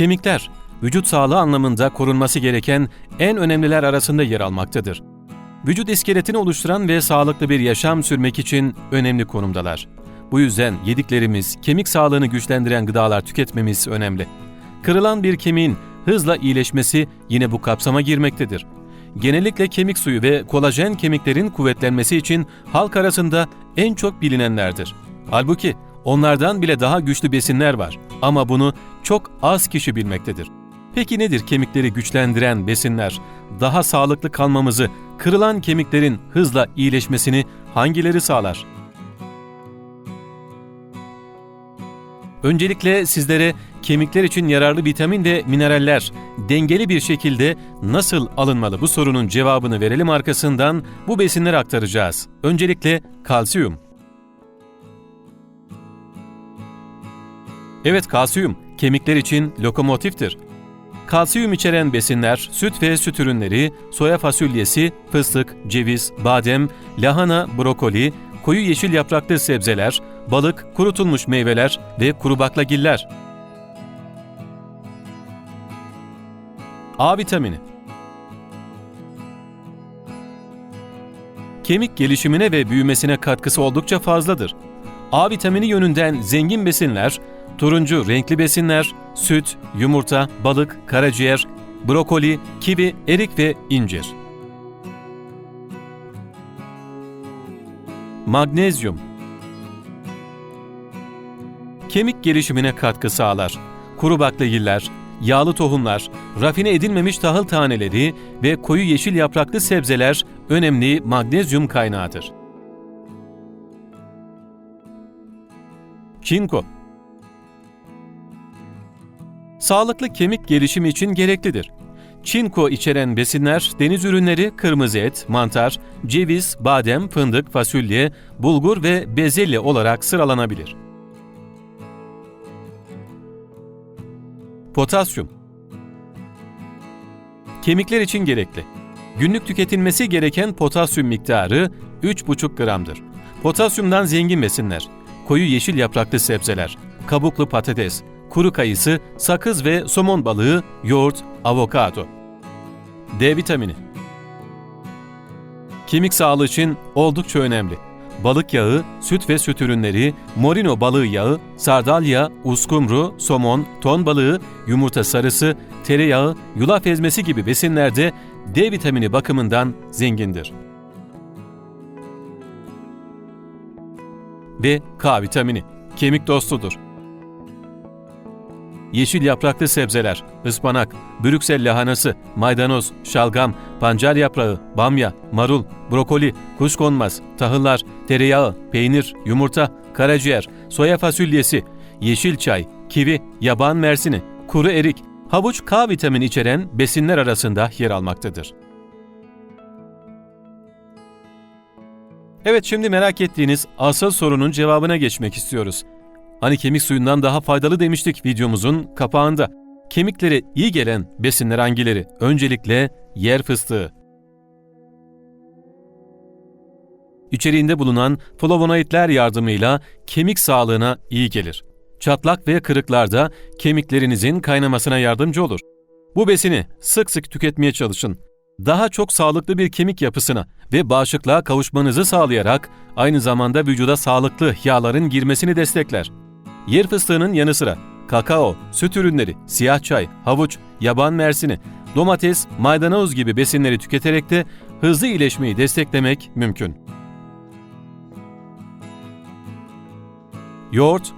Kemikler, vücut sağlığı anlamında korunması gereken en önemliler arasında yer almaktadır. Vücut iskeletini oluşturan ve sağlıklı bir yaşam sürmek için önemli konumdalar. Bu yüzden yediklerimiz, kemik sağlığını güçlendiren gıdalar tüketmemiz önemli. Kırılan bir kemiğin hızla iyileşmesi yine bu kapsama girmektedir. Genellikle kemik suyu ve kolajen kemiklerin kuvvetlenmesi için halk arasında en çok bilinenlerdir. Halbuki onlardan bile daha güçlü besinler var ama bunu çok az kişi bilmektedir. Peki nedir kemikleri güçlendiren besinler? Daha sağlıklı kalmamızı, kırılan kemiklerin hızla iyileşmesini hangileri sağlar? Öncelikle sizlere kemikler için yararlı vitamin ve mineraller dengeli bir şekilde nasıl alınmalı bu sorunun cevabını verelim arkasından bu besinleri aktaracağız. Öncelikle kalsiyum. Evet kalsiyum kemikler için lokomotiftir. Kalsiyum içeren besinler, süt ve süt ürünleri, soya fasulyesi, fıstık, ceviz, badem, lahana, brokoli, koyu yeşil yapraklı sebzeler, balık, kurutulmuş meyveler ve kuru baklagiller. A vitamini Kemik gelişimine ve büyümesine katkısı oldukça fazladır. A vitamini yönünden zengin besinler, turuncu renkli besinler, süt, yumurta, balık, karaciğer, brokoli, kivi, erik ve incir. Magnezyum Kemik gelişimine katkı sağlar. Kuru baklagiller, yağlı tohumlar, rafine edilmemiş tahıl taneleri ve koyu yeşil yapraklı sebzeler önemli magnezyum kaynağıdır. Çinko Sağlıklı kemik gelişimi için gereklidir. Çinko içeren besinler deniz ürünleri, kırmızı et, mantar, ceviz, badem, fındık, fasulye, bulgur ve bezelye olarak sıralanabilir. Potasyum Kemikler için gerekli. Günlük tüketilmesi gereken potasyum miktarı 3,5 gramdır. Potasyumdan zengin besinler, koyu yeşil yapraklı sebzeler, kabuklu patates, kuru kayısı, sakız ve somon balığı, yoğurt, avokado. D vitamini Kemik sağlığı için oldukça önemli. Balık yağı, süt ve süt ürünleri, morino balığı yağı, sardalya, uskumru, somon, ton balığı, yumurta sarısı, tereyağı, yulaf ezmesi gibi besinlerde D vitamini bakımından zengindir. Ve K vitamini, kemik dostudur. Yeşil yapraklı sebzeler, ıspanak, brüksel lahanası, maydanoz, şalgam, pancar yaprağı, bamya, marul, brokoli, kuşkonmaz, tahıllar, tereyağı, peynir, yumurta, karaciğer, soya fasulyesi, yeşil çay, kivi, yaban mersini, kuru erik, havuç K vitamini içeren besinler arasında yer almaktadır. Evet şimdi merak ettiğiniz asıl sorunun cevabına geçmek istiyoruz. Hani kemik suyundan daha faydalı demiştik videomuzun kapağında. Kemiklere iyi gelen besinler hangileri? Öncelikle yer fıstığı. İçeriğinde bulunan flavonoidler yardımıyla kemik sağlığına iyi gelir. Çatlak ve kırıklarda kemiklerinizin kaynamasına yardımcı olur. Bu besini sık sık tüketmeye çalışın. Daha çok sağlıklı bir kemik yapısına ve bağışıklığa kavuşmanızı sağlayarak aynı zamanda vücuda sağlıklı yağların girmesini destekler. Yer fıstığının yanı sıra kakao, süt ürünleri, siyah çay, havuç, yaban mersini, domates, maydanoz gibi besinleri tüketerek de hızlı iyileşmeyi desteklemek mümkün. Yoğurt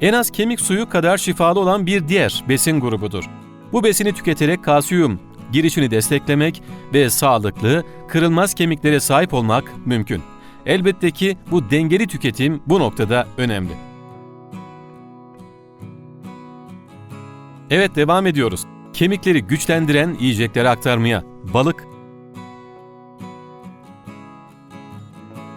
En az kemik suyu kadar şifalı olan bir diğer besin grubudur. Bu besini tüketerek kalsiyum girişini desteklemek ve sağlıklı, kırılmaz kemiklere sahip olmak mümkün. Elbette ki bu dengeli tüketim bu noktada önemli. Evet devam ediyoruz. Kemikleri güçlendiren yiyecekleri aktarmaya. Balık.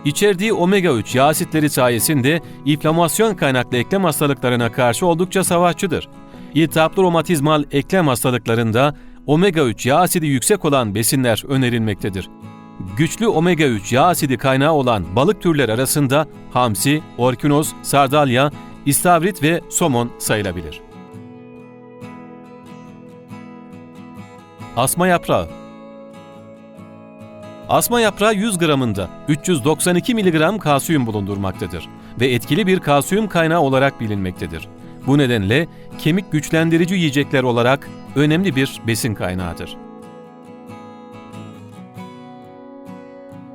İçerdiği omega 3 yağ asitleri sayesinde inflamasyon kaynaklı eklem hastalıklarına karşı oldukça savaşçıdır. İltihaplı romatizmal eklem hastalıklarında omega 3 yağ asidi yüksek olan besinler önerilmektedir güçlü omega-3 yağ asidi kaynağı olan balık türleri arasında hamsi, orkinos, sardalya, istavrit ve somon sayılabilir. Asma yaprağı Asma yaprağı 100 gramında 392 mg kalsiyum bulundurmaktadır ve etkili bir kalsiyum kaynağı olarak bilinmektedir. Bu nedenle kemik güçlendirici yiyecekler olarak önemli bir besin kaynağıdır.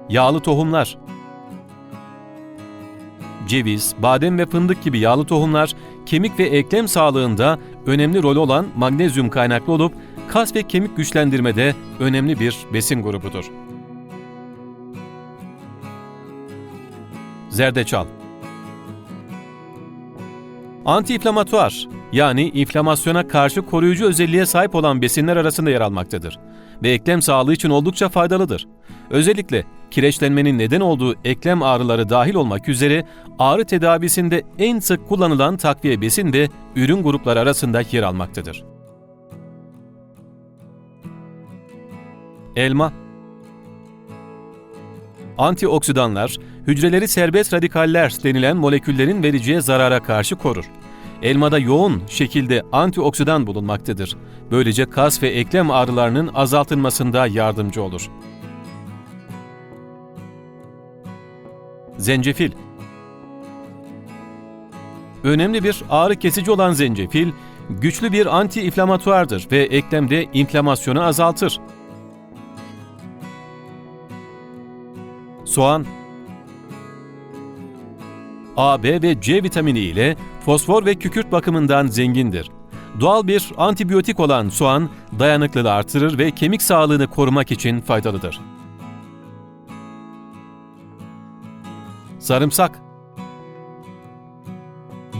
Yağlı tohumlar. Ceviz, badem ve fındık gibi yağlı tohumlar kemik ve eklem sağlığında önemli rol olan magnezyum kaynaklı olup kas ve kemik güçlendirmede önemli bir besin grubudur. Zerdeçal. Antiinflamatuar yani inflamasyona karşı koruyucu özelliğe sahip olan besinler arasında yer almaktadır ve eklem sağlığı için oldukça faydalıdır. Özellikle kireçlenmenin neden olduğu eklem ağrıları dahil olmak üzere ağrı tedavisinde en sık kullanılan takviye besin ve ürün grupları arasında yer almaktadır. Elma Antioksidanlar, hücreleri serbest radikaller denilen moleküllerin vereceği zarara karşı korur. Elmada yoğun şekilde antioksidan bulunmaktadır. Böylece kas ve eklem ağrılarının azaltılmasında yardımcı olur. Zencefil Önemli bir ağrı kesici olan zencefil, güçlü bir anti-inflamatuardır ve eklemde inflamasyonu azaltır. Soğan A, B ve C vitamini ile fosfor ve kükürt bakımından zengindir. Doğal bir antibiyotik olan soğan dayanıklılığı artırır ve kemik sağlığını korumak için faydalıdır. Sarımsak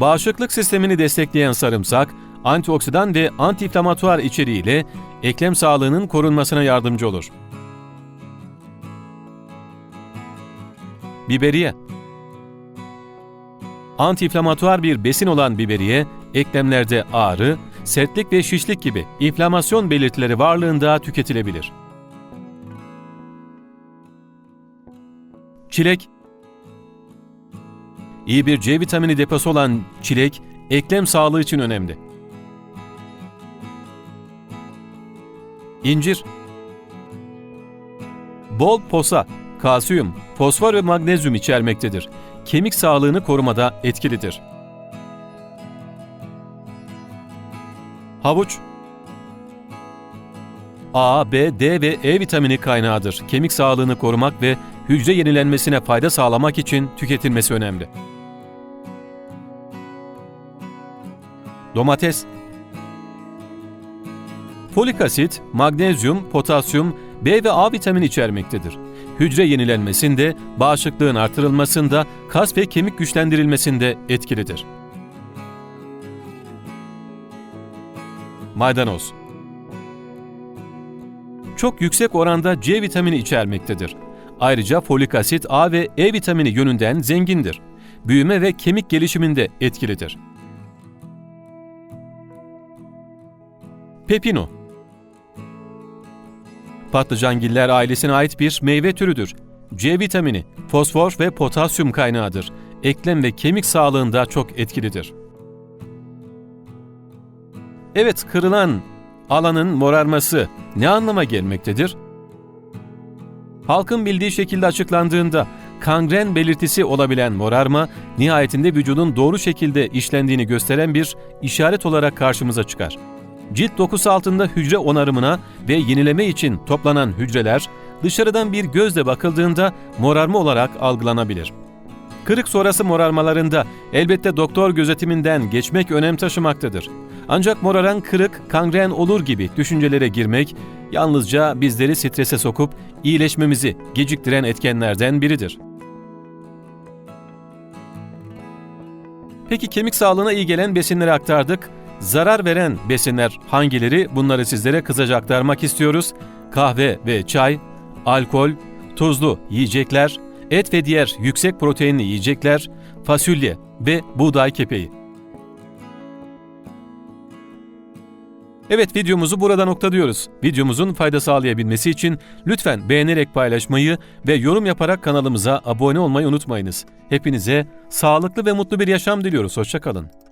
Bağışıklık sistemini destekleyen sarımsak, antioksidan ve antiinflamatuar içeriğiyle eklem sağlığının korunmasına yardımcı olur. Biberiye Antiinflamatuar bir besin olan biberiye, eklemlerde ağrı, sertlik ve şişlik gibi inflamasyon belirtileri varlığında tüketilebilir. Çilek İyi bir C vitamini deposu olan çilek, eklem sağlığı için önemli. İncir Bol posa, kalsiyum, fosfor ve magnezyum içermektedir. Kemik sağlığını korumada etkilidir. Havuç A, B, D ve E vitamini kaynağıdır. Kemik sağlığını korumak ve hücre yenilenmesine fayda sağlamak için tüketilmesi önemli. Domates Folik asit, magnezyum, potasyum, B ve A vitamini içermektedir. Hücre yenilenmesinde, bağışıklığın artırılmasında, kas ve kemik güçlendirilmesinde etkilidir. Maydanoz Çok yüksek oranda C vitamini içermektedir. Ayrıca folik asit, A ve E vitamini yönünden zengindir. Büyüme ve kemik gelişiminde etkilidir. Pepino Patlıcangiller ailesine ait bir meyve türüdür. C vitamini, fosfor ve potasyum kaynağıdır. Eklem ve kemik sağlığında çok etkilidir. Evet, kırılan alanın morarması ne anlama gelmektedir? Halkın bildiği şekilde açıklandığında kangren belirtisi olabilen morarma, nihayetinde vücudun doğru şekilde işlendiğini gösteren bir işaret olarak karşımıza çıkar. Cilt dokusu altında hücre onarımına ve yenileme için toplanan hücreler dışarıdan bir gözle bakıldığında morarma olarak algılanabilir. Kırık sonrası morarmalarında elbette doktor gözetiminden geçmek önem taşımaktadır. Ancak moraran kırık, kangren olur gibi düşüncelere girmek yalnızca bizleri strese sokup iyileşmemizi geciktiren etkenlerden biridir. Peki kemik sağlığına iyi gelen besinleri aktardık. Zarar veren besinler hangileri? Bunları sizlere kısaca aktarmak istiyoruz. Kahve ve çay, alkol, tuzlu yiyecekler, et ve diğer yüksek proteinli yiyecekler, fasulye ve buğday kepeği. Evet videomuzu burada noktalıyoruz. Videomuzun fayda sağlayabilmesi için lütfen beğenerek paylaşmayı ve yorum yaparak kanalımıza abone olmayı unutmayınız. Hepinize sağlıklı ve mutlu bir yaşam diliyoruz. Hoşçakalın.